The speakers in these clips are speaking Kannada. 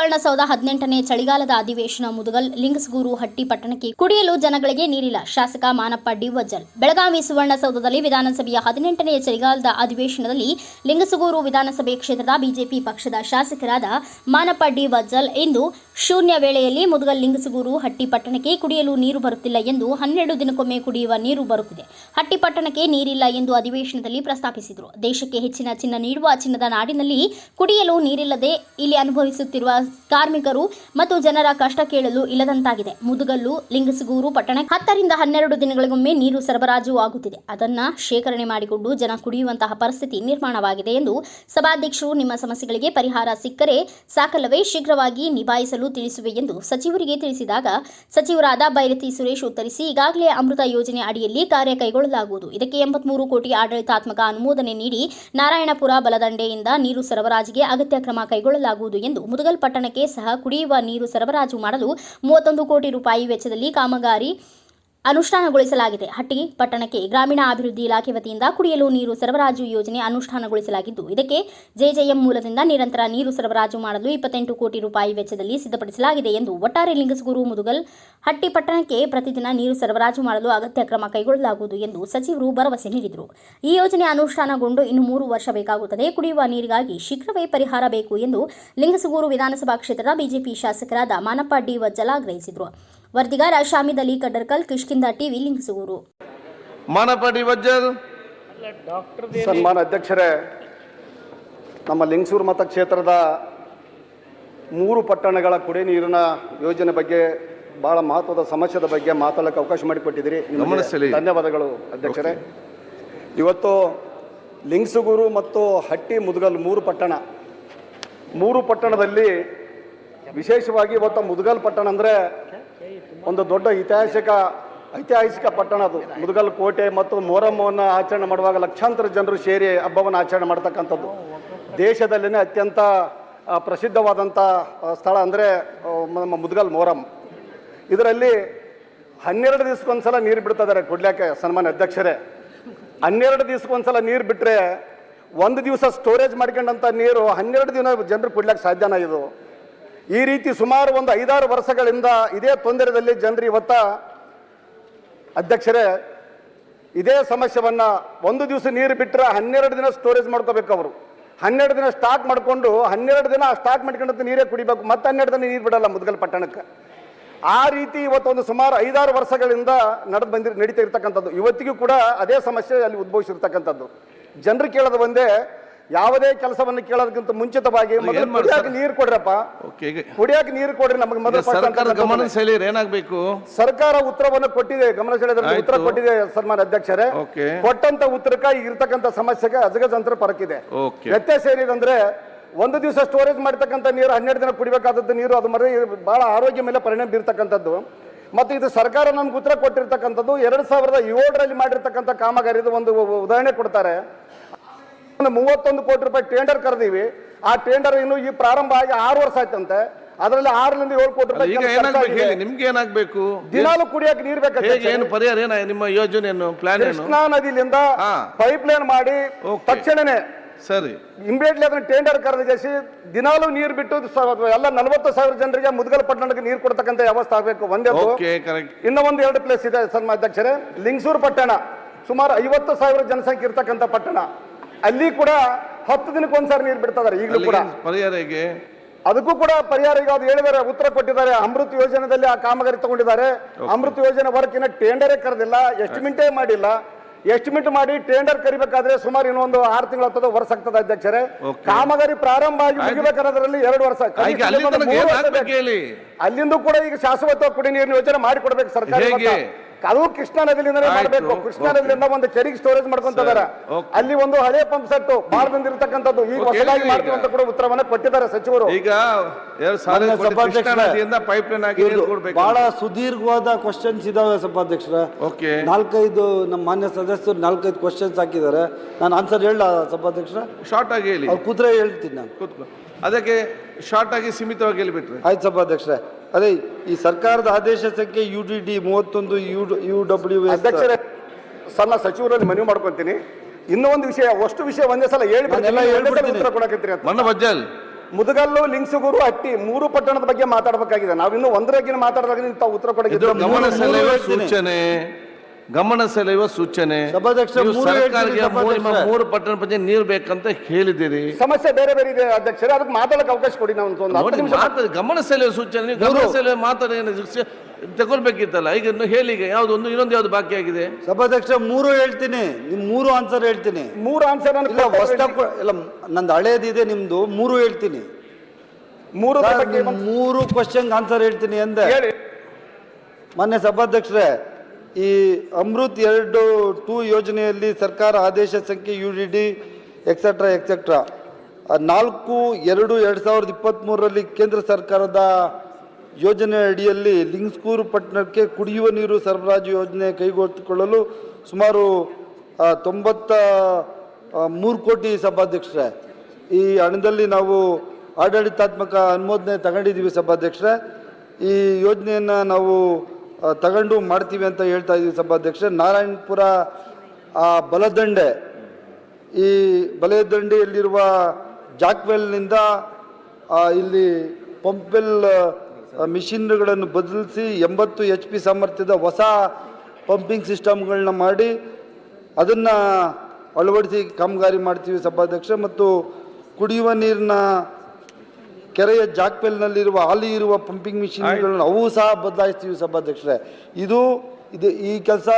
ಸುವರ್ಣಸೌಧ ಹದಿನೆಂಟನೇ ಚಳಿಗಾಲದ ಅಧಿವೇಶನ ಮುದುಗಲ್ ಲಿಂಗಸ್ಗೂರು ಹಟ್ಟಿ ಪಟ್ಟಣಕ್ಕೆ ಕುಡಿಯಲು ಜನಗಳಿಗೆ ನೀರಿಲ್ಲ. ಶಾಸಕ ಮಾನಪ್ಪ ಡಿವಜ್ಜಲ್ ಬೆಳಗಾವಿ ಸುವರ್ಣಸೌಧದಲ್ಲಿ ವಿಧಾನಸಭೆಯ ಹದಿನೆಂಟನೇ ಚಳಿಗಾಲದ ಅಧಿವೇಶನದಲ್ಲಿ ಲಿಂಗಸಗೂರು ವಿಧಾನಸಭೆ ಕ್ಷೇತ್ರದ ಬಿಜೆಪಿ ಪಕ್ಷದ ಶಾಸಕರಾದ ಮಾನಪ್ಪ ಡಿ ವಜ್ಜಲ್ ಇಂದು ಶೂನ್ಯ ವೇಳೆಯಲ್ಲಿ ಮುದುಗಲ್ ಲಿಂಗಸಗೂರು ಹಟ್ಟಿ ಪಟ್ಟಣಕ್ಕೆ ಕುಡಿಯಲು ನೀರು ಬರುತ್ತಿಲ್ಲ ಎಂದು ಹನ್ನೆರಡು ದಿನಕ್ಕೊಮ್ಮೆ ಕುಡಿಯುವ ನೀರು ಬರುತ್ತಿದೆ. ಹಟ್ಟಿ ಪಟ್ಟಣಕ್ಕೆ ನೀರಿಲ್ಲ ಎಂದು ಅಧಿವೇಶನದಲ್ಲಿ ಪ್ರಸ್ತಾಪಿಸಿದರು. ದೇಶಕ್ಕೆ ಹೆಚ್ಚಿನ ಚಿನ್ನ ನೀಡುವ ಚಿನ್ನದ ನಾಡಿನಲ್ಲಿ ಕುಡಿಯಲು ನೀರಿಲ್ಲದೆ ಇಲ್ಲಿ ಅನುಭವಿಸುತ್ತಿರುವ ಕಾರ್ಮಿಕರು ಮತ್ತು ಜನರ ಕಷ್ಟ ಕೇಳಲು ಇಲ್ಲದಂತಾಗಿದೆ. ಮುದುಗಲ್ಲು, ಲಿಂಗಸಗೂರು ಪಟ್ಟಣ ಹತ್ತರಿಂದ ಹನ್ನೆರಡು ದಿನಗಳಿಗೊಮ್ಮೆ ನೀರು ಸರಬರಾಜು ಆಗುತ್ತಿದೆ. ಅದನ್ನ ಶೇಖರಣೆ ಮಾಡಿಕೊಂಡು ಜನ ಕುಡಿಯುವಂತಹ ಪರಿಸ್ಥಿತಿ ನಿರ್ಮಾಣವಾಗಿದೆ ಎಂದು ಸಭಾಧ್ಯಕ್ಷರು ನಿಮ್ಮ ಸಮಸ್ಯೆಗಳಿಗೆ ಪರಿಹಾರ ಸಿಕ್ಕರೆ ಸಾಕಲ್ಲವೇ ಶೀಘ್ರವಾಗಿ ನಿಭಾಯಿಸಲು ತಿಳಿಸುವೆ ಎಂದು ಸಚಿವರಿಗೆ ತಿಳಿಸಿದಾಗ ಸಚಿವರಾದ ಭೈರತಿ ಸುರೇಶ್ ಉತ್ತರಿಸಿ, ಈಗಾಗಲೇ ಅಮೃತ ಯೋಜನೆ ಅಡಿಯಲ್ಲಿ ಕಾರ್ಯ ಕೈಗೊಳ್ಳಲಾಗುವುದು. ಇದಕ್ಕೆ ಎಂಬತ್ಮೂರು ಕೋಟಿ ಆಡಳಿತಾತ್ಮಕ ಅನುಮೋದನೆ ನೀಡಿ ನಾರಾಯಣಪುರ ಬಲದಂಡೆಯಿಂದ ನೀರು ಸರಬರಾಜಿಗೆ ಅಗತ್ಯ ಕ್ರಮ ಕೈಗೊಳ್ಳಲಾಗುವುದು ಎಂದು ಮುದಗಲ್ ಪಟ್ಟಣಕ್ಕೆ ಸಹ ಕುಡಿಯುವ ನೀರು ಸರಬರಾಜು ಮಾಡಲು ಮೂವತ್ತೊಂದು ಕೋಟಿ ರೂಪಾಯಿ ವೆಚ್ಚದಲ್ಲಿ ಕಾಮಗಾರಿ ಅನುಷ್ಠಾನಗೊಳಿಸಲಾಗಿದೆ. ಹಟ್ಟಿ ಪಟ್ಟಣಕ್ಕೆ, ಗ್ರಾಮೀಣಾಭಿವೃದ್ಧಿ ಇಲಾಖೆ ವತಿಯಿಂದ ಕುಡಿಯಲು ನೀರು ಸರಬರಾಜು ಯೋಜನೆ ಅನುಷ್ಠಾನಗೊಳಿಸಲಾಗಿದ್ದು, ಇದಕ್ಕೆ ಜೆಜೆಎಂ ಮೂಲದಿಂದ ನಿರಂತರ ನೀರು ಸರಬರಾಜು ಮಾಡಲು ಇಪ್ಪತ್ತೆಂಟು ಕೋಟಿ ರೂಪಾಯಿ ವೆಚ್ಚದಲ್ಲಿ ಸಿದ್ಧಪಡಿಸಲಾಗಿದೆ ಎಂದು ಒಟ್ಟಾರೆ ಲಿಂಗಸಗೂರು ಮುದುಗಲ್, ಹಟ್ಟಿ, ಪಟ್ಟಣಕ್ಕೆ ಪ್ರತಿದಿನ ನೀರು ಸರಬರಾಜು ಮಾಡಲು ಅಗತ್ಯ ಕ್ರಮ ಕೈಗೊಳ್ಳಲಾಗುವುದು ಎಂದು ಸಚಿವರು ಭರವಸೆ ನೀಡಿದರು. ಈ ಯೋಜನೆ ಅನುಷ್ಠಾನಗೊಂಡು ಇನ್ನು ಮೂರು ವರ್ಷ ಬೇಕಾಗುತ್ತದೆ. ಕುಡಿಯುವ ನೀರಿಗಾಗಿ ಶೀಘ್ರವೇ ಪರಿಹಾರ ಬೇಕು ಎಂದು ಲಿಂಗಸಗೂರು ವಿಧಾನಸಭಾ ಕ್ಷೇತ್ರದ ಬಿಜೆಪಿ ಶಾಸಕರಾದ ಮಾನಪ್ಪ ಡಿ ವಜ್ಜಲ ಆಗ್ರಹಿಸಿದರು. ವರದಿಗಾರ ಶಾಮಿದ್ ಅಲಿ ಕಡ್ಡರ್ಕಲ್ ಕಿಷ್ಕಿಂದ ಟಿವಿ ಲಿಂಗಸಗೂರು ಮಾನಪಡಿ ವಜ್ಜಲ್. ಸನ್ಮಾನ ಅಧ್ಯಕ್ಷರೇ ನಮ್ಮ ಲಿಂಗಸೂರು ಮತಕ್ಷೇತ್ರದ ಮೂರು ಪಟ್ಟಣಗಳ ಕುಡಿ ನೀರಿನ ಯೋಜನೆ ಬಗ್ಗೆ ಬಹಳ ಮಹತ್ವದ ಸಮಸ್ಯೆದ ಬಗ್ಗೆ ಮಾತಾಡಕ್ಕೆ ಅವಕಾಶ ಮಾಡಿಕೊಟ್ಟಿದ್ದೀರಿ. ಧನ್ಯವಾದಗಳು ಅಧ್ಯಕ್ಷರೇ. ಇವತ್ತು ಲಿಂಗಸುಗೂರು ಮತ್ತು ಹಟ್ಟಿ ಮುದುಗಲ್ ಮೂರು ಪಟ್ಟಣ. ಮೂರು ಪಟ್ಟಣದಲ್ಲಿ ವಿಶೇಷವಾಗಿ ಇವತ್ತು ಮುದುಗಲ್ ಪಟ್ಟಣ ಅಂದರೆ ಒಂದು ದೊಡ್ಡ ಐತಿಹಾಸಿಕ ಐತಿಹಾಸಿಕ ಪಟ್ಟಣ ಅದು. ಮುದುಗಲ್ ಕೋಟೆ ಮತ್ತು ಮೊಹರಮ್ಮವನ್ನು ಆಚರಣೆ ಮಾಡುವಾಗ ಲಕ್ಷಾಂತರ ಜನರು ಸೇರಿ ಹಬ್ಬವನ್ನು ಆಚರಣೆ ಮಾಡ್ತಕ್ಕಂಥದ್ದು. ದೇಶದಲ್ಲಿನೇ ಅತ್ಯಂತ ಪ್ರಸಿದ್ಧವಾದಂಥ ಸ್ಥಳ ಅಂದರೆ ನಮ್ಮ ಮುದುಗಲ್ ಮೊಹರಂ ಇದರಲ್ಲಿ ಹನ್ನೆರಡು ದಿವಸಕ್ಕೊಂದ್ಸಲ ನೀರು ಬಿಡ್ತಾ ಇದ್ದಾರೆ ಸನ್ಮಾನ್ಯ ಅಧ್ಯಕ್ಷರೇ. ಹನ್ನೆರಡು ದಿವಸಕ್ಕೊಂದ್ಸಲ ನೀರು ಬಿಟ್ಟರೆ ಒಂದು ದಿವಸ ಸ್ಟೋರೇಜ್ ಮಾಡ್ಕೊಂಡಂಥ ನೀರು ಹನ್ನೆರಡು ದಿನ ಜನರು ಕುಡ್ಲಿಕ್ಕೆ ಸಾಧ್ಯನ ಇದು ಈ ರೀತಿ ಸುಮಾರು ಒಂದು ಐದಾರು ವರ್ಷಗಳಿಂದ ಇದೇ ತೊಂದರೆಯಲ್ಲಿ ಜನರು ಇವತ್ತ ಅಧ್ಯಕ್ಷರೇ, ಇದೇ ಸಮಸ್ಯೆವನ್ನು ಒಂದು ದಿವಸ ನೀರು ಬಿಟ್ಟರೆ ಹನ್ನೆರಡು ದಿನ ಸ್ಟೋರೇಜ್ ಮಾಡ್ಕೋಬೇಕು ಅವರು. ಹನ್ನೆರಡು ದಿನ ಸ್ಟಾಕ್ ಮಾಡಿಕೊಂಡು ಹನ್ನೆರಡು ದಿನ ಆ ಸ್ಟಾಕ್ ಮಾಡ್ಕೊಂಡಂತ ನೀರೇ ಕುಡಿಬೇಕು, ಮತ್ತೆ ಹನ್ನೆರಡು ದಿನ ನೀರು ಬಿಡಲ್ಲ ಮುದ್ಗಲ್ ಪಟ್ಟಣಕ್ಕೆ. ಆ ರೀತಿ ಇವತ್ತೊಂದು ಸುಮಾರು ಐದಾರು ವರ್ಷಗಳಿಂದ ನಡೆದು ಬಂದಿ ನಡೀತಾ ಇರ್ತಕ್ಕಂಥದ್ದು. ಇವತ್ತಿಗೂ ಕೂಡ ಅದೇ ಸಮಸ್ಯೆ ಅಲ್ಲಿ ಉದ್ಭವಿಸಿರ್ತಕ್ಕಂಥದ್ದು. ಜನರು ಕೇಳೋದು ಒಂದೇ ಯಾವುದೇ ಕೆಲಸವನ್ನು ಕೇಳೋದಕ್ಕಿಂತ ಮುಂಚಿತವಾಗಿ ನೀರು ಕೊಡ್ರಪ್ಪ. ಓಕೆ ಈಗ ಕುಡಿಯಾಕ ನೀರು ಕೊಡ್ರಿ ನಮಗೆ ಮೊದಲು ಗಮನ. ಸೆಳೆಯರ್ ಏನಾಗಬೇಕು ಸರ್ಕಾರ ಉತ್ತರವನ್ನು ಕೊಟ್ಟಿದೆ ಗಮನ ಸೆಳೆದ್ರೆ ಉತ್ತರ ಕೊಟ್ಟಿದೆ ಸನ್ಮಾನ ಅಧ್ಯಕ್ಷರೇ. ಕೊಟ್ಟಂತ ಉತ್ತರಕ್ಕೆ ಈಗ ಇರ್ತಕ್ಕಂಥ ಸಮಸ್ಯೆಗೆ ಅಜಗಜಂತ್ರ ಪರಕಿದೆ. ವ್ಯತ್ಯಾಸ ಏನಿದೆ ಒಂದು ದಿವಸ ಸ್ಟೋರೇಜ್ ಮಾಡ್ತಕ್ಕಂಥ ನೀರು ಹನ್ನೆರಡು ದಿನ ಕುಡಿಬೇಕಾದದ್ದು ನೀರು ಅದು ಮರ ಬಹಳ ಆರೋಗ್ಯ ಮೇಲೆ ಪರಿಣಾಮ ಬೀರ್ತಕ್ಕಂಥದ್ದು. ಮತ್ತು ಇದು ಸರ್ಕಾರ ನಮ್ಗೆ ಉತ್ತರ ಕೊಟ್ಟಿರ್ತಕ್ಕಂಥದ್ದು ಎರಡು ಸಾವಿರದ ಏಳರಲ್ಲಿ ಮಾಡಿರ್ತಕ್ಕಂಥ ಕಾಮಗಾರಿದು ಒಂದು ಉದಾಹರಣೆ ಕೊಡ್ತಾರೆ. ಮೂವತ್ತೊಂದು ಕೋಟಿ ರೂಪಾಯಿ ಟೆಂಡರ್ ಕರೆದೀವಿ. ಆ ಟೆಂಡರ್ ಇನ್ನು ಈ ಪ್ರಾರಂಭ ಆಗಿ ಆರು ವರ್ಷ ಆಯ್ತಂತೆ. ಅದರಲ್ಲಿ ಆರರಿಂದ ಏಳು ಕೋಟಿ ರೂಪಾಯಿ ಈಗ ಏನಾಗ್ಬೇಕು ಹೇಳಿ ನಿಮ್ಗೆ ಏನಾಗಬೇಕು? ದಿನಾಲು ಕುಡಿಯಕ್ಕೆ ನೀರ್ ಹೇಗೆ ಬೇಕು ಏನು ಪರಿಹಾರ ಏನ ನಿಮ್ಮ ಯೋಜನೆ ಏನು ಪ್ಲಾನ್ ಏನು? ಕೃಷ್ಣಾ ನದಿಲಿಂದ. ಪೈಪ್ ಲೈನ್ ಮಾಡಿ ತಕ್ಷಣನೆ ಸರಿ. ಇಮ್ಮಿಡಿಯೇಟ್ಲಿ ಅದನ್ನ ಟೆಂಡರ್ ಕರೆದಿಸಿ ದಿನಾಲು ನೀರು ಬಿಟ್ಟು ಎಲ್ಲ ನಲವತ್ತು ಸಾವಿರ ಜನರಿಗೆ ಮುದ್ಗಲ್ ಪಟ್ಟಣಕ್ಕೆ ನೀರು ಕೊಡ್ತಕ್ಕಂಥ ವ್ಯವಸ್ಥೆ ಆಗಬೇಕು ಒಂದೇ ಇನ್ನೂ ಒಂದು ಎರಡು ಪ್ಲೇಸ್ ಇದೆ ಸನ್ಮಾ ಅಧ್ಯಕ್ಷರೇ ಲಿಂಗಸೂರು ಪಟ್ಟಣ ಸುಮಾರು ಐವತ್ತು ಸಾವಿರ ಜನಸಂಖ್ಯೆ ಇರ್ತಕ್ಕಂಥ ಪಟ್ಟಣ. ಅಲ್ಲಿ ಕೂಡ ಹತ್ತು ದಿನಕ್ಕೆ ಒಂದ್ಸಾರಿ ನೀರು ಬಿಡ್ತಾ ಇದಾರೆ ಈಗಲೂ ಕೂಡ. ಪರಿಹಾರ ಹೇಗೆ ಅದಕ್ಕೂ ಕೂಡ ಪರಿಹಾರ ಈಗ ಅದು ಹೇಳಿದ್ದಾರೆ ಉತ್ತರ ಕೊಟ್ಟಿದ್ದಾರೆ ಅಮೃತ್ ಯೋಜನೆಯಲ್ಲಿ ಆ ಕಾಮಗಾರಿ ತಗೊಂಡಿದ್ದಾರೆ. ಅಮೃತ್ ಯೋಜನೆ ವರ್ಕ್ ಇನ್ನ ಟೆಂಡರೇ ಕರೆದಿಲ್ಲ ಎಸ್ಟಿಮೇಟೇ ಮಾಡಿಲ್ಲ. ಎಸ್ಟಿಮೇಟ್ ಮಾಡಿ ಟೆಂಡರ್ ಕರಿಬೇಕಾದ್ರೆ ಸುಮಾರು ಇನ್ನೊಂದು ಆರು ತಿಂಗಳು ಹತ್ತದ ವರ್ಷ ಆಗ್ತದೆ ಅಧ್ಯಕ್ಷರೇ. ಕಾಮಗಾರಿ ಪ್ರಾರಂಭ ಆಗಿ ಮುಗಿಬೇಕಾದ್ರಲ್ಲಿ ಎರಡು ವರ್ಷ. ಅಲ್ಲಿಂದ ಕೂಡ ಈಗ ಶಾಶ್ವತ ಕುಡಿ ನೀರಿನ ಯೋಜನೆ ಮಾಡಿಕೊಡ್ಬೇಕು ಸರ್ಕಾರ. ಅದು ಕೃಷ್ಣಾ ನದಿಲಿಂದನೇ ಆಯ್ತು. ಮಾಡಬೇಕು. ಕೃಷ್ಣಾ. ನದಿಲಿಂದ ಒಂದು ಕೆರೆಗೆ ಸ್ಟೋರೇಜ್ ಮಾಡ್ಕೊಂತಿದ್ದಾರೆ. ಅಲ್ಲಿ ಒಂದು ಹಳೆ ಪಂಪ್ ಸೆಟ್ ಬಾಳ ಬಂದಿರತಕ್ಕಂಥದ್ದು. ಈಗ ಹೊಸದಾಗಿ ಮಾಡ್ತೀವಿ ಅಂತ ಕೂಡ ಉತ್ತರವನ್ನ ಕೊಟ್ಟಿದ್ದಾರೆ ಸಚಿವರು. ಈಗ ಬಹಳ ಸುದೀರ್ಘವಾದ ಕ್ವಶನ್ಸ್ ಇದಾವೆ ಸಭಾಧ್ಯಕ್ಷರ. ಓಕೆ ನಾಲ್ಕೈದು ನಮ್ಮ ಮಾನ್ಯ ಸದಸ್ಯರು ನಾಲ್ಕೈದು ಕ್ವಶನ್ಸ್ ಹಾಕಿದ್ದಾರೆ. ನಾನು ಆನ್ಸರ್ ಹೇಳ ಸಭಾಧ್ಯಕ್ಷರ? ಶಾರ್ಟ್ ಆಗಿ ಹೇಳಿ. ಅವ್ರು ಕುದುರೆ ಹೇಳ್ತೀನಿ ನಾನು. ಅದಕ್ಕೆ ಶಾರ್ಟ್ ಆಗಿ ಸೀಮಿತವಾಗಿ ಹೇಳಿಬಿಟ್ರೆ. ಆಯ್ತು ಸಭಾಧ್ಯಕ್ಷರೇ. ಅದೇ ಈ ಸರ್ಕಾರದ ಆದೇಶ ಸಂಖ್ಯೆ ಯು ಡಿ ಡಿ ಮೂವತ್ತೊಂದು ಯು ಯು ಡಬ್ಲ್ಯೂ ಎಸ್ ಅಧ್ಯಕ್ಷರೇ ಸಣ್ಣ ಸಚಿವರಲ್ಲಿ ಮನವಿ ಮಾಡ್ಕೊಂತೀನಿ. ಇನ್ನೂ ಒಂದು ವಿಷಯ ಅಷ್ಟು ವಿಷಯ ಒಂದೇ ಸಲ ಹೇಳಿ ಹೇಳ್ಬಿಡ್ತೀನಿ. ಬಜ್ಜಲ್. ಮುದಗಲ್ಲು ಲಿಂಗಸಗೂರು ಹಟ್ಟಿ ಮೂರು ಪಟ್ಟಣದ ಬಗ್ಗೆ ಮಾತಾಡಬೇಕಾಗಿದೆ. ನಾವಿನ್ನು ಒಂದರಾಗಿ ಮಾತಾಡಿದಾಗ ನೀವು ತಾವು ಉತ್ತರ ಕೊಡಕ್ಕೆ ಸೂಚನೆ. ಗಮನ ಸೆಳೆಯುವ ಸೂಚನೆ. ಸಭಾಧ್ಯಕ್ಷ, ಮೂರು ಪಟ್ಟಣ ಪಂಚಾಯತ್ ನೀರು ಬೇಕಂತ ಹೇಳಿದಿರಿ ಸಮಸ್ಯೆ ಬೇರೆ ಬೇರೆ ಇದೆ ಅಧ್ಯಕ್ಷರೇ. ಅದಕ್ಕೆ ಮಾತಾಡಕ್ಕೆ ಅವಕಾಶ ಕೊಡಿ ನಾವು ಗಮನ ಸೆಳೆಯುವ ಸೂಚನೆ ನೀವು ಗಮನ ಸೆಳೆಯುವ ಮಾತಾಡಿ ತಗೊಳ್ಬೇಕಿತ್ತಲ್ಲ? ಈಗ ಇನ್ನು ಹೇಳಿ ಈಗ ಯಾವ್ದು ಒಂದು ಇನ್ನೊಂದು ಯಾವ್ದು ಬಾಕಿ ಆಗಿದೆ? ಸಭಾಧ್ಯಕ್ಷ ಮೂರು ಹೇಳ್ತೀನಿ. ನಿಮ್ ಮೂರು ಆನ್ಸರ್ ಹೇಳ್ತೀನಿ. ಮೂರು ಆನ್ಸರ್ ಇಲ್ಲ ನಂದು ಹಳೇದಿದೆ ನಿಮ್ದು ಮೂರು ಹೇಳ್ತೀನಿ. ಮೂರು ಮೂರು ಕ್ವಶನ್ ಆನ್ಸರ್ ಹೇಳ್ತೀನಿ ಅಂದೆ. ಹೇಳಿ. ಮಾನ್ಯ ಸಭಾಧ್ಯಕ್ಷರೇ ಈ ಅಮೃತ್ ಎರಡು ಟೂ ಯೋಜನೆಯಲ್ಲಿ ಸರ್ಕಾರ ಆದೇಶ ಸಂಖ್ಯೆ U D D etcetera etcetera ನಾಲ್ಕು, ಎರಡು ಎರಡು ಸಾವಿರದ ಇಪ್ಪತ್ತ್ಮೂರರಲ್ಲಿ ಕೇಂದ್ರ ಸರ್ಕಾರದ ಯೋಜನೆ ಅಡಿಯಲ್ಲಿ ಲಿಂಗ್ಸ್ಕೂರು ಪಟ್ಟಣಕ್ಕೆ ಕುಡಿಯುವ ನೀರು ಸರಬರಾಜು ಯೋಜನೆ ಕೈಗೊಳ್ಳಿಕೊಳ್ಳಲು ಸುಮಾರು ತೊಂಬತ್ತ ಮೂರು ಕೋಟಿ ಸಭಾಧ್ಯಕ್ಷರೇ. ಈ ಹಣದಲ್ಲಿ ನಾವು ಆಡಳಿತಾತ್ಮಕ ಅನುಮೋದನೆ ತಗೊಂಡಿದ್ದೀವಿ ಸಭಾಧ್ಯಕ್ಷರೇ. ಈ ಯೋಜನೆಯನ್ನು ನಾವು ತಗೊಂಡು ಮಾಡ್ತೀವಿ ಅಂತ ಹೇಳ್ತಾ ಇದ್ದೀವಿ ಸಭಾಧ್ಯಕ್ಷ. ನಾರಾಯಣಪುರ, ಆ, ಬಲದಂಡೆ. ಈ ಬಲದಂಡೆಯಲ್ಲಿರುವ ಜಾಕ್ವೆಲ್ನಿಂದ ಇಲ್ಲಿ ಪಂಪ್ವೆಲ್ ಮಿಷಿನ್ಗಳನ್ನು ಬದಲಿಸಿ ಎಂಬತ್ತು ಎಚ್ ಪಿ ಸಾಮರ್ಥ್ಯದ ಹೊಸ ಪಂಪಿಂಗ್ ಸಿಸ್ಟಮ್ಗಳನ್ನ ಮಾಡಿ ಅದನ್ನು ಅಳವಡಿಸಿ ಕಾಮಗಾರಿ ಮಾಡ್ತೀವಿ ಸಭಾಧ್ಯಕ್ಷ. ಮತ್ತು ಕುಡಿಯುವ ನೀರಿನ ಕೆರೆಯ ಜಾಕ್ವೆಲ್ನಲ್ಲಿರುವ ಹಾಲಿ ಇರುವ ಪಂಪಿಂಗ್ ಮಿಷಿನ್ಗಳನ್ನು ಅವು ಸಹ ಬದಲಾಯಿಸ್ತೀವಿ ಸಭಾಧ್ಯಕ್ಷರೇ. ಇದು ಇದು ಈ ಕೆಲಸ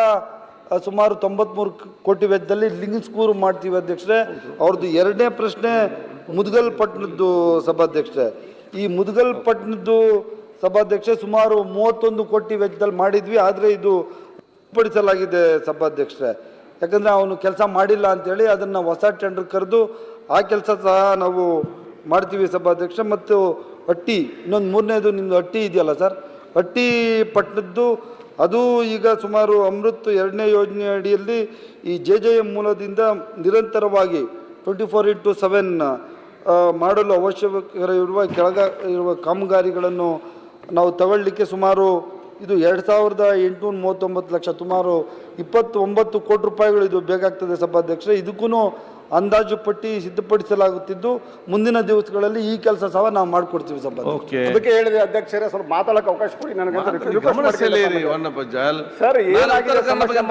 ಸುಮಾರು ತೊಂಬತ್ಮೂರು ಕೋಟಿ ವೆಚ್ಚದಲ್ಲಿ ಲಿಂಗ್ಸ್ಕೂರು ಮಾಡ್ತೀವಿ ಅಧ್ಯಕ್ಷರೇ. ಅವ್ರದ್ದು ಎರಡನೇ ಪ್ರಶ್ನೆ ಮುದ್ಗಲ್ ಪಟ್ಟಣದ್ದು ಸಭಾಧ್ಯಕ್ಷರೇ. ಈ ಮುದ್ಗಲ್ ಪಟ್ಟಣದ್ದು ಸಭಾಧ್ಯಕ್ಷ ಸುಮಾರು ಮೂವತ್ತೊಂದು ಕೋಟಿ ವೆಚ್ಚದಲ್ಲಿ ಮಾಡಿದ್ವಿ ಆದರೆ ಇದು ಪಡಿಸಲಾಗಿದೆ ಸಭಾಧ್ಯಕ್ಷರೇ. ಯಾಕಂದರೆ ಅವನು ಕೆಲಸ ಮಾಡಿಲ್ಲ ಅಂತೇಳಿ ಅದನ್ನು ಹೊಸ ಟೆಂಡರ್ ಕರೆದು ಆ ಕೆಲಸ ಸಹ ನಾವು ಮಾಡ್ತೀವಿ ಸಭಾಧ್ಯಕ್ಷ. ಮತ್ತು ಹಟ್ಟಿ, ಇನ್ನೊಂದು ಮೂರನೇದು ನಿಮ್ಮದು ಹಟ್ಟಿ ಇದೆಯಲ್ಲ ಸರ್? ಹಟ್ಟಿ ಪಟ್ಟಣದ್ದು, ಅದು ಈಗ ಸುಮಾರು ಅಮೃತ್ ಎರಡನೇ ಯೋಜನೆ ಅಡಿಯಲ್ಲಿ ಈ ಜೆ ಜೆ ಎಂ ಮೂಲದಿಂದ ನಿರಂತರವಾಗಿ ಟ್ವೆಂಟಿ ಫೋರ್ ಇಂಟು ಸೆವೆನ್ ಮಾಡಲು ಅವಶ್ಯಕವಿರುವ ಕೆಳಗ, ಇರುವ ಕಾಮಗಾರಿಗಳನ್ನು ನಾವು ತಗೊಳ್ಳಿಕ್ಕೆ ಸುಮಾರು ಇದು ಎರಡು ಸಾವಿರದ ಎಂಟುನೂರ ಮೂವತ್ತೊಂಬತ್ತು ಲಕ್ಷ. ಸುಮಾರು ಇಪ್ಪತ್ತೊಂಬತ್ತು ಕೋಟಿ ರೂಪಾಯಿಗಳು ಇದು ಬೇಕಾಗ್ತದೆ ಸಭಾಧ್ಯಕ್ಷ ಇದಕ್ಕೂ ಅಂದಾಜು ಪಟ್ಟಿ ಸಿದ್ಧಪಡಿಸಲಾಗುತ್ತಿದ್ದು ಮುಂದಿನ ದಿವಸಗಳಲ್ಲಿ ಈ ಕೆಲಸ ಸಹ ನಾವು ಮಾಡಿಕೊಡ್ತೀವಿ ಸಭಾಧ್ಯಕ್ಷ ಓಕೆ. ಅದಕ್ಕೆ ಹೇಳಿದೆ ಅಧ್ಯಕ್ಷರೇ ಸ್ವಲ್ಪ ಮಾತಾಡಕ್ಕೆ ಅವಕಾಶ ಕೊಡಿ ಗಮನ ಸೆಳೆಯಿರಿ. ಸರ್ ಏನಾಗಿದೆ ವಿಷಯ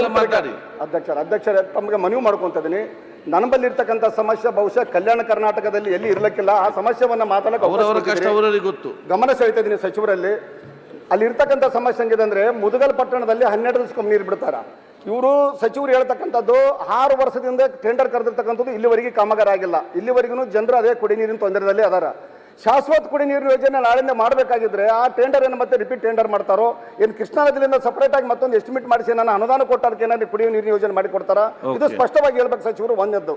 ಎಲ್ಲ ಮಾತಾಡಿ. ಅಧ್ಯಕ್ಷರ ಅಧ್ಯಕ್ಷರೇ ತಮಗೆ ಮನವಿ ಮಾಡ್ಕೊಂತ ಇದೀನಿ ನನ್ನ ಇರ್ತಕ್ಕಂಥ ಸಮಸ್ಯೆ ಬಹುಶಃ ಕಲ್ಯಾಣ ಕರ್ನಾಟಕದಲ್ಲಿ ಎಲ್ಲಿ ಇರ್ಲಿಕ್ಕಿಲ್ಲ. ಆ ಸಮಸ್ಯೆವನ್ನ ಮಾತಾಡಕ್ಕೆ ಅವಕಾಶ ಅವರವರ ಕಷ್ಟ ಕೊಟ್ಟಿದ್ದೀರಿ. ಅವರವರಿಗೆ ಗೊತ್ತು. ಗಮನ ಸೆಳಿತಾ ಇದೀನಿ ಸಚಿವರಲ್ಲಿ. ಅಲ್ಲಿ ಇರ್ತಕ್ಕಂಥ ಸಮಸ್ಯೆ ಹೆಂಗಿದೆ ಅಂದ್ರೆ ಮುದಗಲ್ ಪಟ್ಟಣದಲ್ಲಿ ಹನ್ನೆರಡು ದಿವಸಕ್ಕೊಮ್ಮೆ ನೀರು ಬಿಡ್ತಾರ? ಇವರು ಸಚಿವರು ಹೇಳ್ತಕ್ಕಂಥದ್ದು ಆರು ವರ್ಷದಿಂದ ಟೆಂಡರ್ ಕರೆದಿರ್ತಕ್ಕಂಥದ್ದು ಇಲ್ಲಿವರೆಗೆ ಕಾಮಗಾರ ಆಗಿಲ್ಲ. ಇಲ್ಲಿವರೆಗೂ ಜನರು ಅದೇ ಕುಡಿ ನೀರಿನ ತೊಂದರೆಯಲ್ಲಿ ಅದಾರ. ಶಾಶ್ವತ ಕುಡಿ ನೀರಿನ ಯೋಜನೆ ನಾಳೆಯಿಂದ ಮಾಡಬೇಕಾಗಿದ್ರೆ ಆ ಟೆಂಡರ್ ಏನು ಮತ್ತೆ ರಿಪೀಟ್ ಟೆಂಡರ್ ಮಾಡ್ತಾರೋ? ಏನು ಕೃಷ್ಣಾ ನದಿಯಿಂದ ಸಪರೇಟ್ ಆಗಿ ಮತ್ತೊಂದು ಎಸ್ಟಿಮೇಟ್ ಮಾಡಿಸಿ ನಾನು ಅನುದಾನ ಕೊಟ್ಟದಕ್ಕೆ ಏನಾದ್ರು ಕುಡಿಯುವ ನೀರಿನ ಯೋಜನೆ ಮಾಡಿ ಕೊಡ್ತಾರ ಇದು ಸ್ಪಷ್ಟವಾಗಿ ಹೇಳ್ಬೇಕು ಸಚಿವರು ಒಂದದ್ದು.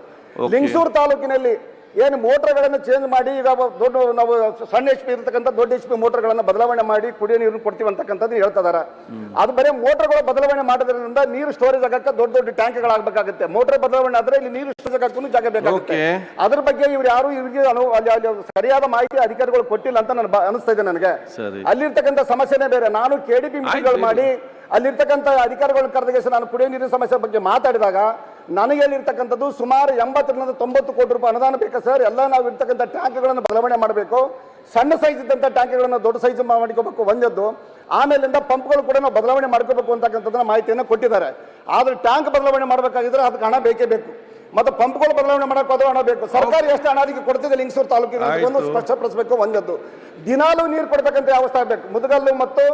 ಲಿಂಗಸೂರು ತಾಲೂಕಿನಲ್ಲಿ ಏನು ಮೋಟರ್ಗಳನ್ನು ಚೇಂಜ್ ಮಾಡಿ ಈಗ ದೊಡ್ಡ ನಾವು ಸಣ್ಣ ಎಚ್ ಪಿ ಇರತಕ್ಕಂಥ ದೊಡ್ಡ ಎಚ್ ಪಿ ಮೋಟರ್ಗಳನ್ನು ಬದಲಾವಣೆ ಮಾಡಿ ಕುಡಿಯೋ ನೀರನ್ನು ಕೊಡ್ತೀವಿ ಅಂತಕ್ಕಂಥದ್ದು ಹೇಳ್ತಿದ್ದಾರೆ ಅದು ಬರೀ ಮೋಟರ್ಗಳು ಬದಲಾವಣೆ ಮಾಡೋದ್ರಿಂದ ನೀರು ಸ್ಟೋರೇಜ್ ಆಗಕ್ಕೆ ದೊಡ್ಡ ದೊಡ್ಡ ಟ್ಯಾಂಕ್ಗಳಾಗಬೇಕಾಗುತ್ತೆ. ಮೋಟರ್ ಬದಲಾವಣೆ ಆದ್ರೆ ಇಲ್ಲಿ ನೀರು ಸ್ಟೋರೇಜ್ ಆಗಕ್ಕೂ ಜಾಗ ಬೇಕಾಗುತ್ತೆ. ಅದ್ರ ಬಗ್ಗೆ ಇವ್ರು ಯಾರು ಇವ್ರಿಗೆ ಅನು ಅಲ್ಲಿ ಅಲ್ಲಿ ಸರಿಯಾದ ಮಾಹಿತಿ ಅಧಿಕಾರಿಗಳು ಕೊಟ್ಟಿಲ್ಲ ಅಂತ ನನ್ ಅನಿಸ್ತಾ ಇದೆ ನನಗೆ. ಅಲ್ಲಿರ್ತಕ್ಕಂಥ ಸಮಸ್ಯೆನೇ ಬೇರೆ. ನಾನು ಕೆಡಿಪಿ ಮೀಟಿಂಗ್ಗಳು. ಮಾಡಿ ಅಲ್ಲಿರ್ತಕ್ಕಂಥ ಅಧಿಕಾರಿಗಳ ಕರೆದಾಗ ನಾನು ಕುಡಿಯೋ ನೀರಿನ ಸಮಸ್ಯೆ ಬಗ್ಗೆ ಮಾತಾಡಿದಾಗ ನನಗೆ ಅಲ್ಲಿರ್ತಕ್ಕಂಥದ್ದು ಸುಮಾರು ಎಂಬತ್ತರಿಂದ ತೊಂಬತ್ತು ಕೋಟಿ ರೂಪಾಯಿ ಅನುದಾನ ಬೇಕಾ ಸರ್? ಎಲ್ಲ ನಾವು ಇರ್ತಕ್ಕಂಥ ಟ್ಯಾಂಕ್ಗಳನ್ನು ಬದಲಾವಣೆ ಮಾಡಬೇಕು. ಸಣ್ಣ ಸೈಜ್ ಇದ್ದಂಥ ಟ್ಯಾಂಕ್ಗಳನ್ನು ದೊಡ್ಡ ಸೈಜ್ ಮಾಡ್ಕೋಬೇಕು ಒಂದದ್ದು ಆಮೇಲಿಂದ ಪಂಪ್ಗಳು ಕೂಡ ನಾವು ಬದಲಾವಣೆ ಮಾಡ್ಕೋಬೇಕು ಅಂತಕ್ಕಂಥದ್ದನ್ನ ಮಾಹಿತಿಯನ್ನು ಕೊಟ್ಟಿದ್ದಾರೆ. ಆದ್ರೆ ಟ್ಯಾಂಕ್ ಬದಲಾವಣೆ ಮಾಡಬೇಕಾಗಿದ್ರೆ ಅದಕ್ಕೆ ಹಣ ಬೇಕೇ ಬೇಕು. ಮತ್ತೆ ಪಂಪ್ಗಳು ಬದಲಾವಣೆ ಮಾಡಕ್ಕೆ ಅದು ಹಣ ಬೇಕು. ಸರ್ಕಾರ ಎಷ್ಟು ಹಣ ಅದಕ್ಕೆ ಕೊಡ್ತಿದೆ ಲಿಂಗಸೂರು ತಾಲೂಕಿನ ಒಂದು. ಸ್ಪಷ್ಟಪಡಿಸಬೇಕು ಒಂದದ್ದು ದಿನಾಲೂ ನೀರು ಕೊಡ್ತಕ್ಕಂಥ ವ್ಯವಸ್ಥೆ ಆಗಬೇಕು. ಮುದಗಲ್ಲು ಮತ್ತು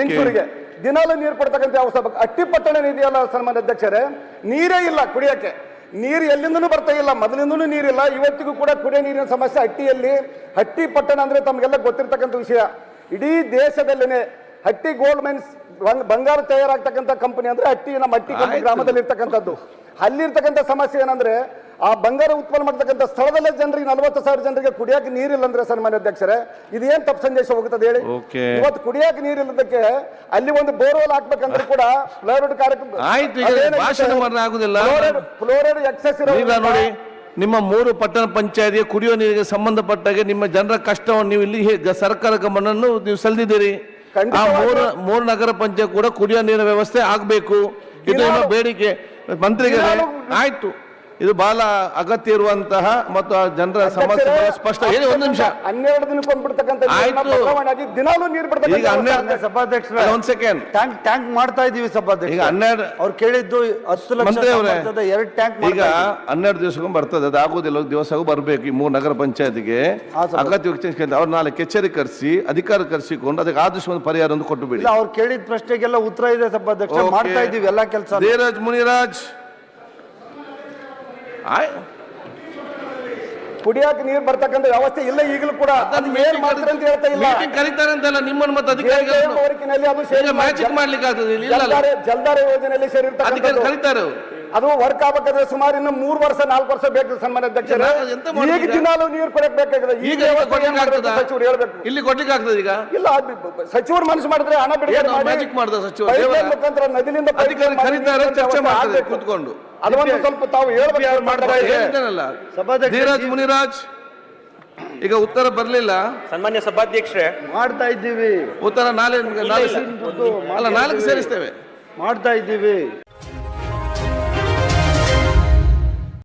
ಲಿಂಗಸೂರಿಗೆ. ದಿನಾಲೂ ನೀರು ಕೊಡ್ತಕ್ಕಂಥ ವ್ಯವಸ್ಥೆ ಅಟ್ಟಿ ಅಟ್ಟಿಪಟ್ಟಣ ಇದೆಯಲ್ಲ ಸನ್ಮಾನ್ಯ ಅಧ್ಯಕ್ಷರೇ. ನೀರೇ ಇಲ್ಲ ಕುಡಿಯೋಕ್ಕೆ. ನೀರು ಎಲ್ಲಿಂದನೂ ಬರ್ತಾ ಇಲ್ಲ. ಮೊದಲಿಂದನೂ ನೀರಿಲ್ಲ ಇವತ್ತಿಗೂ ಕೂಡ ಕುಡಿಯೋ ನೀರಿನ ಸಮಸ್ಯೆ ಹಟ್ಟಿಯಲ್ಲಿ ಹಟ್ಟಿ ಪಟ್ಟಣ ಅಂದರೆ ತಮಗೆಲ್ಲ ಗೊತ್ತಿರ್ತಕ್ಕಂಥ ವಿಷಯ. ಇಡೀ ದೇಶದಲ್ಲೇನೆ ಹಟ್ಟಿ ಗೋಲ್ಡ್ ಮೈನ್ಸ್ ಬಂಗಾರ ತಯಾರಾಗ್ತಕ್ಕಂಥ ಕಂಪನಿ ಅಂದರೆ ಹಟ್ಟಿ ನಮ್ಮ ಹಟ್ಟಿ ಕಂಪನಿ ಆಯ್ತು. ಗ್ರಾಮದಲ್ಲಿ ಇರ್ತಕ್ಕಂಥದ್ದು ಅಲ್ಲಿರ್ತಕ್ಕಂಥ ಸಮಸ್ಯೆ ಏನಂದ್ರೆ ಆ ಬಂಗಾರ ಉತ್ಪನ್ನ ಮಾಡ್ತಕ್ಕಂಥ ಸ್ಥಳದಲ್ಲೇ ಜನರಿಗೆ ನಲವತ್ತು ಸಾವಿರ ಜನರಿಗೆ ಕುಡಿಯಕ್ಕೆ ನೀರಿಲ್ಲ ಅಂದ್ರೆ ಸನ್ಮಾನ್ಯ ಅಧ್ಯಕ್ಷರೇ ಇದು ಏನ್ ತಪ್ಪು ಸಂದೇಶ ಹೋಗುತ್ತದೆ ಹೇಳಿ. ಇವತ್ತು ಕುಡಿಯಕ್ಕೆ ನೀರಿಲ್ಲದಕ್ಕೆ ಅಲ್ಲಿ ಒಂದು ಬೋರ್ವೆಲ್ ಹಾಕ್ಬೇಕಂದ್ರೆ ಕೂಡ ಫ್ಲೋರೈಡ್ ಕಾರ್ಯಕ್ರಮ. ಫ್ಲೋರೈಡ್ ಎಕ್ಸೆಸ್ ನೋಡಿ ನಿಮ್ಮ ಮೂರು ಪಟ್ಟಣ ಪಂಚಾಯತಿಗೆ ಕುಡಿಯುವ ನೀರಿಗೆ ಸಂಬಂಧಪಟ್ಟಾಗೆ ನಿಮ್ಮ ಜನರ ಕಷ್ಟವನ್ನು ನೀವು ಇಲ್ಲಿ ಸರ್ಕಾರ ಗಮನವನ್ನು ನೀವು ಸೆಳೆದಿದ್ದೀರಿ. ಆ ಮೂರು ಮೂರು ನಗರ ಪಂಚಾಯತ್ ಕೂಡ ಕುಡಿಯುವ ನೀರಿನ ವ್ಯವಸ್ಥೆ ಆಗಬೇಕು. ಇದು ಬೇಡಿಕೆ. ಮಂತ್ರಿಗೆ ಆಯ್ತು. ಇದು ಬಹಳ ಅಗತ್ಯ ಇರುವಂತಹ ಮತ್ತು ಆ ಜನರ ಸಮಸ್ಯೆ ಸ್ಪಷ್ಟ. ಹೇಳಿ ಒಂದು ನಿಮಿಷ. ಹನ್ನೆರಡು ದಿನಕ್ಕೆ ಬಿಡ್ತಕ್ಕಂಥ ಆಯ್ತು. ದಿನಾಲೂ ನೀರು ಬಿಡ್ತಕ್ಕಂಥ ಈಗ ಹನ್ನೆರಡು ಸಭಾಧ್ಯಕ್ಷರೇ ಒಂದ್ ಸೆಕೆಂಡ್ ಟ್ಯಾಂಕ್ ಟ್ಯಾಂಕ್ ಮಾಡ್ತಾ ಇದೀವಿ ಸಭಾಧ್ಯಕ್ಷ ಈಗ ಹನ್ನೆರಡು ಅವ್ರು ಕೇಳಿದ್ದು ಹತ್ತು ಲಕ್ಷ ಎರಡು ಟ್ಯಾಂಕ್ ಈಗ ಹನ್ನೆರಡು ದಿವಸಕ್ಕೂ ಬರ್ತದೆ ಅದು ಆಗುದಿಲ್ಲ ದಿವಸಗೂ ಬರಬೇಕು ಈ ಮೂರು ನಗರ ಪಂಚಾಯತಿಗೆ. ಅಗತ್ಯ ಅವ್ರ ಅವ್ರು ನಾಳೆ ಕಚೇರಿ ಕರೆಸಿ ಅಧಿಕಾರ ಕರೆಸಿಕೊಂಡು ಅದಕ್ಕೆ ಆದಷ್ಟು ಒಂದು ಪರಿಹಾರ ಒಂದು ಕೊಟ್ಟು ಬಿಡಿ. ಅವ್ರು ಕೇಳಿದ ಪ್ರಶ್ನೆಗೆಲ್ಲ ಉತ್ತರ ಇದೆ ಸಭಾಧ್ಯಕ್ಷ ಮಾಡ್ತಾ ಇದೀವಿ ಎಲ್ಲಾ ಕೆಲಸ ಧೀರಜ್ ಮುನಿರಾಜ್. ಆಯ್ ಕುಡಿಯಕ್ಕೆ ನೀರು ಬರ್ತಕ್ಕಂತ ವ್ಯವಸ್ಥೆ ಇಲ್ಲ ಈಗಲೂ ಕೂಡ ಅದು ಏನ್ ಮಾಡ್ತಾರೆ ಅಂತ ಹೇಳ್ತಾ ಇಲ್ಲ. ಮೀಟಿಂಗ್ ಕರೀತಾರೆ ಅಂತಲ್ಲ ನಿಮ್ಮನ್ನು ಮತ್ತೆ ವರ್ಕಿನಲ್ಲಿ ಅದು ಮ್ಯಾಜಿಕ್ ಮಾಡ್ಲಿಕ್ಕೆ ಆಗ್ತದೆ ಇಲ್ಲ ಜಲ್ದಾರೆ ಯೋಜನೆಯಲ್ಲಿ ಸೇರಿರ್ತಾರೆ ಕರೀತಾರೆ ಅವ್ರು. ಅದು ವರ್ಕ್ ಆಗ್ಬೇಕಾದ್ರೆ ಸುಮಾರು ಇನ್ನು ಮೂರು ವರ್ಷ ನಾಲ್ಕು ವರ್ಷ ಬೇಕು ಸನ್ಮಾನ್ಯ ಅಧ್ಯಕ್ಷರೇ. ಈಗ? ದಿನಾಲು ನೀರು ಕೊಡಕ್ ಬೇಕಾಗಿದೆ. ಈಗ? ಸಚಿವರು ಹೇಳ್ಬೇಕು. ಇಲ್ಲಿ ಕೊಡ್ಲಿಕ್ಕೆ ಆಗ್ತದೆ ಈಗ? ಇಲ್ಲ ಸಚಿವರು ಮನಸ್ಸು ಮಾಡಿದ್ರೆ ಹಣ ಬಿಡುಗಡೆ magic ಮಾಡ್ದ ಸಚಿವರು? ಮುಖಾಂತರ ನದಿಲಿಂದ ಅಧಿಕಾರಿ ಕರೀತಾರೆ ಚರ್ಚೆ ಮಾಡ್ತಾರೆ ಕೂತ್ಕೊಂಡು. ಅದೊಂದು ಸ್ವಲ್ಪ ತಾವು ಹೇಳ್ಬೇಕು ಮಾಡ್ತಾ ಇದೆ. ಹೇಳ್ತೇನಲ್ಲ? ಸಭಾಧ್ಯಕ್ಷ, ಧೀರಜ್ ಮುನಿರಾಜ್. ಈಗ ಉತ್ತರ ಬರಲಿಲ್ಲ. ಸನ್ಮಾನ್ಯ ಸಭಾಧ್ಯಕ್ಷರೇ. ಮಾಡ್ತಾ ಇದ್ದೀವಿ. ಉತ್ತರ ನಾಳೆ ನಾಳೆ ಅಲ್ಲ ನಾಲ್ಕು ಸೇರಿಸ್ತೇವೆ. ಮಾಡ್ತಾ ಇದ್ದೀವಿ.